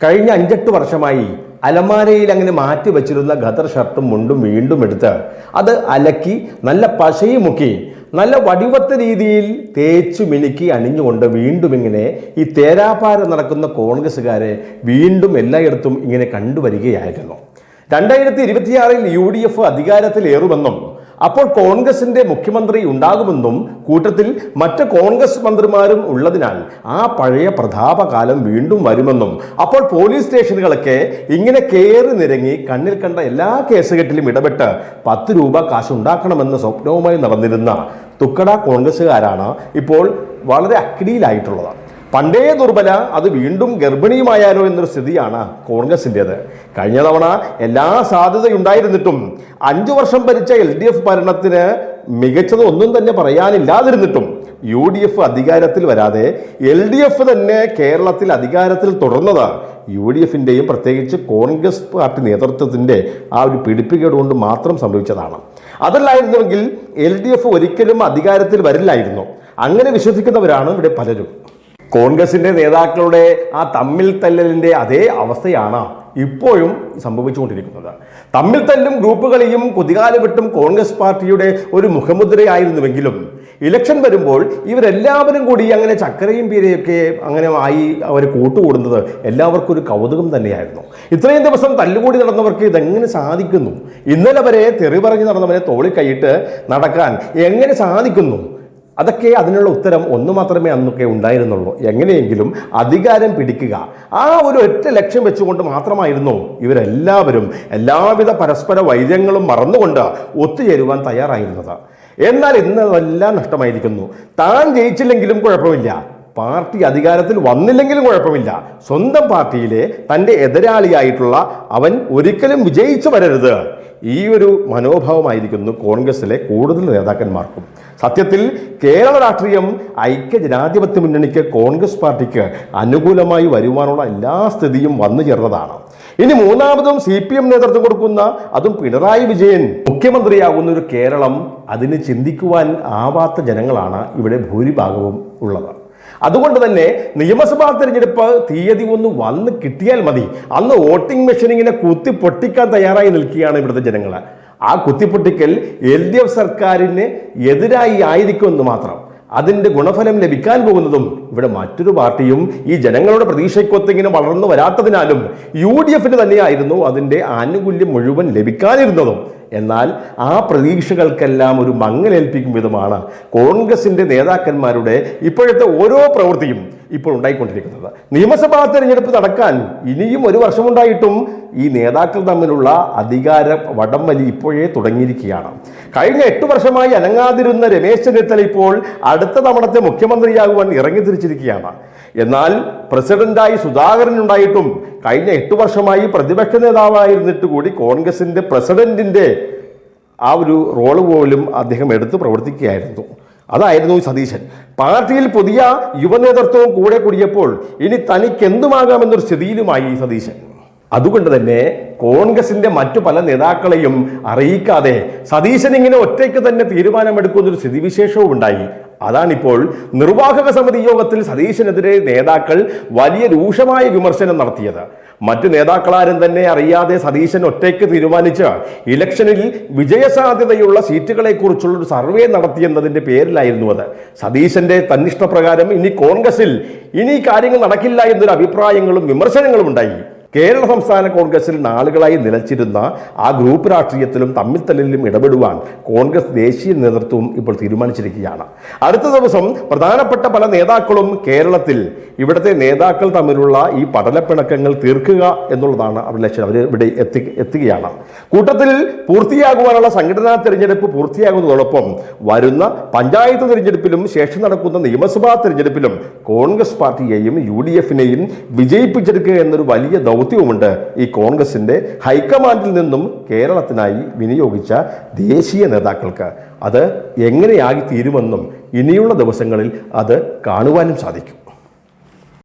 കഴിഞ്ഞ അഞ്ചെട്ട് വർഷമായി അലമാരയിൽ അങ്ങനെ മാറ്റി വെച്ചിരുന്ന ഖദർ ഷർട്ടും മുണ്ടും വീണ്ടും എടുത്ത് അത് അലക്കി നല്ല പശയും മുക്കി നല്ല വടിവത്ത രീതിയിൽ തേച്ചു മിനുക്കി അണിഞ്ഞുകൊണ്ട് വീണ്ടും ഇങ്ങനെ ഈ തേരാപാര നടക്കുന്ന കോൺഗ്രസ്സുകാരെ വീണ്ടും എല്ലായിടത്തും ഇങ്ങനെ കണ്ടുവരികയായിരുന്നു. രണ്ടായിരത്തി ഇരുപത്തിയാറിൽ യു ഡി എഫ് അധികാരത്തിലേറുമെന്നും അപ്പോൾ കോൺഗ്രസിന്റെ മുഖ്യമന്ത്രി ഉണ്ടാകുമെന്നും കൂട്ടത്തിൽ മറ്റ് കോൺഗ്രസ് മന്ത്രിമാരും ഉള്ളതിനാൽ ആ പഴയ പ്രതാപകാലം വീണ്ടും വരുമെന്നും അപ്പോൾ പോലീസ് സ്റ്റേഷനുകളൊക്കെ ഇങ്ങനെ കയറി നിരങ്ങി കണ്ണിൽ കണ്ട എല്ലാ കേസുകെട്ടിലും ഇടപെട്ട് പത്ത് രൂപ കാശുണ്ടാക്കണമെന്ന സ്വപ്നവുമായി നടന്നിരുന്ന തുക്കട കോൺഗ്രസ്സുകാരാണ് ഇപ്പോൾ വളരെ അക്കിടിയിലായിട്ടുള്ളത്. പണ്ടേ ദുർബല അത് വീണ്ടും ഗർഭിണിയുമായാലോ എന്നൊരു സ്ഥിതിയാണ് കോൺഗ്രസിന്റെത്. കഴിഞ്ഞ തവണ എല്ലാ സാധ്യതയുണ്ടായിരുന്നിട്ടും അഞ്ചു വർഷം ഭരിച്ച എൽ ഡി എഫ് ഭരണത്തിന് മികച്ചത് ഒന്നും തന്നെ പറയാനില്ലാതിരുന്നിട്ടും യു ഡി എഫ് അധികാരത്തിൽ വരാതെ എൽ ഡി എഫ് തന്നെ കേരളത്തിൽ അധികാരത്തിൽ തുടർന്നത് യു ഡി എഫിന്റെയും പ്രത്യേകിച്ച് കോൺഗ്രസ് പാർട്ടി നേതൃത്വത്തിന്റെ ആ ഒരു പിടിപ്പുകേട് കൊണ്ട് മാത്രം സംഭവിച്ചതാണ്. അതല്ലായിരുന്നുവെങ്കിൽ എൽ ഡി എഫ് ഒരിക്കലും അധികാരത്തിൽ വരില്ലായിരുന്നു. അങ്ങനെ വിശ്വസിക്കുന്നവരാണ് ഇവിടെ പലരും. കോൺഗ്രസിന്റെ നേതാക്കളുടെ ആ തമ്മിൽ തല്ലലിന്റെ അതേ അവസ്ഥയാണ് ഇപ്പോഴും സംഭവിച്ചുകൊണ്ടിരിക്കുന്നത്. തമ്മിൽ തല്ലും ഗ്രൂപ്പുകളെയും കുതികാലവിട്ടും കോൺഗ്രസ് പാർട്ടിയുടെ ഒരു മുഖമുദ്രയായിരുന്നുവെങ്കിലും ഇലക്ഷൻ വരുമ്പോൾ ഇവരെല്ലാവരും കൂടി അങ്ങനെ ചക്കരയും പീരയൊക്കെ അങ്ങനെ ആയി അവർ കൂട്ടുകൂടുന്നത് എല്ലാവർക്കും ഒരു കൗതുകം തന്നെയായിരുന്നു. ഇത്രയും ദിവസം തല്ലുകൂടി നടന്നവർക്ക് ഇതെങ്ങനെ സാധിക്കുന്നു? ഇന്നലെ വരെ തെറി പറഞ്ഞ് നടന്നവരെ തോളിൽ കൈയിട്ട് നടക്കാൻ എങ്ങനെ സാധിക്കുന്നു? അതൊക്കെ അതിനുള്ള ഉത്തരം ഒന്ന് മാത്രമേ അന്നൊക്കെ ഉണ്ടായിരുന്നുള്ളൂ. എങ്ങനെയെങ്കിലും അധികാരം പിടിക്കുക. ആ ഒരു ഒറ്റ ലക്ഷ്യം വെച്ചുകൊണ്ട് മാത്രമായിരുന്നു ഇവരെല്ലാവരും എല്ലാവിധ പരസ്പര വൈര്യങ്ങളും മറന്നുകൊണ്ട് ഒത്തുചേരുവാൻ തയ്യാറായിരുന്നത്. എന്നാൽ ഇന്ന് അതെല്ലാം നഷ്ടമായിരിക്കുന്നു. താൻ ജയിച്ചില്ലെങ്കിലും കുഴപ്പമില്ല. പാർട്ടി അധികാരത്തിൽ വന്നില്ലെങ്കിലും കുഴപ്പമില്ല. സ്വന്തം പാർട്ടിയിലെ തന്റെ എതിരാളിയായിട്ടുള്ള അവൻ ഒരിക്കലും വിജയിച്ചു വരരുത്. ഈ ഒരു മനോഭാവമായിരിക്കുന്നു കോൺഗ്രസിലെ കൂടുതൽ നേതാക്കന്മാർക്കും. സത്യത്തിൽ കേരള രാഷ്ട്രീയം ഐക്യ ജനാധിപത്യ മുന്നണിക്ക് കോൺഗ്രസ് പാർട്ടിക്ക് അനുകൂലമായി വരുവാനുള്ള എല്ലാ സ്ഥിതിയും വന്നു ചേർന്നതാണ്. ഇനി മൂന്നാമതും സി പി എം നേതൃത്വം കൊടുക്കുന്ന അതും പിണറായി വിജയൻ മുഖ്യമന്ത്രിയാകുന്ന ഒരു കേരളം അതിന് ചിന്തിക്കുവാൻ ആവാത്ത ജനങ്ങളാണ് ഇവിടെ ഭൂരിഭാഗവും ഉള്ളത്. അതുകൊണ്ട് തന്നെ നിയമസഭാ തിരഞ്ഞെടുപ്പ് തീയതി ഒന്ന് വന്ന് കിട്ടിയാൽ മതി. അന്ന് വോട്ടിംഗ് മെഷീനിങ്ങിനെ കുത്തി പൊട്ടിക്കാൻ തയ്യാറായി നിൽക്കുകയാണ് ഇവിടുത്തെ ജനങ്ങൾ. ആ കുത്തിപ്പൊട്ടിക്കൽ എൽ ഡി എഫ് സർക്കാരിന് എതിരായി ആയിരിക്കുമെന്ന് മാത്രം. അതിന്റെ ഗുണഫലം ലഭിക്കാൻ പോകുന്നതും ഇവിടെ മറ്റൊരു പാർട്ടിയും ഈ ജനങ്ങളുടെ പ്രതീക്ഷയ്ക്കൊത്ത് ഇങ്ങനെ വളർന്നു വരാത്തതിനാലും യു ഡി എഫിന് തന്നെയായിരുന്നു അതിന്റെ ആനുകൂല്യം മുഴുവൻ ലഭിക്കാനിരുന്നതും എന്നാൽ ആ പ്രതീക്ഷകൾക്കെല്ലാം ഒരു മങ്ങലേൽപ്പിക്കും വിധമാണ് കോൺഗ്രസിന്റെ നേതാക്കന്മാരുടെ ഇപ്പോഴത്തെ ഓരോ പ്രവൃത്തിയും. ഇപ്പോൾ ഉണ്ടായിക്കൊണ്ടിരിക്കുന്നത്. നിയമസഭാ തെരഞ്ഞെടുപ്പ് നടക്കാൻ ഇനിയും ഒരു വർഷമുണ്ടായിട്ടും ഈ നേതാക്കൾ തമ്മിലുള്ള അധികാര വടംവലി ഇപ്പോഴേ തുടങ്ങിയിരിക്കുകയാണ്. കഴിഞ്ഞ എട്ട് വർഷമായി അനങ്ങാതിരുന്ന രമേശ് ചെന്നിത്തല ഇപ്പോൾ അടുത്ത തവണത്തെ മുഖ്യമന്ത്രിയാകുവാൻ ഇറങ്ങി തിരിച്ചിരിക്കുകയാണ്. എന്നാൽ പ്രസിഡന്റായി സുധാകരൻ ഉണ്ടായിട്ടും കഴിഞ്ഞ എട്ട് വർഷമായി പ്രതിപക്ഷ നേതാവായിരുന്നിട്ട് കൂടി കോൺഗ്രസിന്റെ പ്രസിഡന്റിന്റെ ആ ഒരു റോൾ പോലും അദ്ദേഹം എടുത്ത് പ്രവർത്തിക്കുകയായിരുന്നു. അതായിരുന്നു സതീശൻ. പാർട്ടിയിൽ പുതിയ യുവനേതൃത്വവും കൂടെ കൂടിയപ്പോൾ ഇനി തനിക്ക് എന്തുമാകാമെന്നൊരു സ്ഥിതിയിലുമായി സതീശൻ. അതുകൊണ്ട് തന്നെ കോൺഗ്രസിന്റെ മറ്റു പല നേതാക്കളെയും അറിയിക്കാതെ സതീശൻ ഇങ്ങനെ ഒറ്റയ്ക്ക് തന്നെ തീരുമാനമെടുക്കുന്നൊരു സ്ഥിതിവിശേഷവും ഉണ്ടായി. അതാണിപ്പോൾ നിർവാഹക സമിതി യോഗത്തിൽ സതീശനെതിരെ നേതാക്കൾ വലിയ രൂക്ഷമായ വിമർശനം നടത്തിയത്. മറ്റു നേതാക്കളാരും തന്നെ അറിയാതെ സതീശൻ ഒറ്റയ്ക്ക് തീരുമാനിച്ച് ഇലക്ഷനിൽ വിജയസാധ്യതയുള്ള സീറ്റുകളെ കുറിച്ചുള്ള ഒരു സർവേ നടത്തിയെന്നതിന്റെ പേരിലായിരുന്നു അത്. സതീശന്റെ തന്നിഷ്ടപ്രകാരം ഇനി കോൺഗ്രസിൽ ഇനി കാര്യങ്ങൾ നടക്കില്ല എന്നൊരു അഭിപ്രായങ്ങളും വിമർശനങ്ങളും ഉണ്ടായി. കേരള സംസ്ഥാന കോൺഗ്രസിൽ നാളുകളായി നിലച്ചിരുന്ന ആ ഗ്രൂപ്പ് രാഷ്ട്രീയത്തിലും തമ്മിൽ തല്ലിലും ഇടപെടുവാൻ കോൺഗ്രസ് ദേശീയ നേതൃത്വവും ഇപ്പോൾ തീരുമാനിച്ചിരിക്കുകയാണ്. അടുത്ത ദിവസം പ്രധാനപ്പെട്ട പല നേതാക്കളും കേരളത്തിൽ ഇവിടുത്തെ നേതാക്കൾ തമ്മിലുള്ള ഈ പടലപ്പിണക്കങ്ങൾ തീർക്കുക എന്നുള്ളതാണ് അവരുടെ ലക്ഷ്യം. അവർ ഇവിടെ എത്തി എത്തുകയാണ്. കൂട്ടത്തിൽ പൂർത്തിയാകുവാനുള്ള സംഘടനാ തിരഞ്ഞെടുപ്പ് പൂർത്തിയാകുന്നതോടൊപ്പം വരുന്ന പഞ്ചായത്ത് തിരഞ്ഞെടുപ്പിലും ശേഷം നടക്കുന്ന നിയമസഭാ തിരഞ്ഞെടുപ്പിലും കോൺഗ്രസ് പാർട്ടിയെയും യു ഡി എഫിനെയും വിജയിപ്പിച്ചെടുക്കുക എന്നൊരു വലിയ ദൗത്യവുമുണ്ട്. ഈ കോൺഗ്രസിന്റെ ഹൈക്കമാൻഡിൽ നിന്നും കേരളത്തിനായി വിനിയോഗിച്ച ദേശീയ നേതാക്കൾക്ക്. അത് എങ്ങനെയായി തീരുമെന്നും ഇനിയുള്ള ദിവസങ്ങളിൽ അത് കാണുവാനും സാധിക്കും.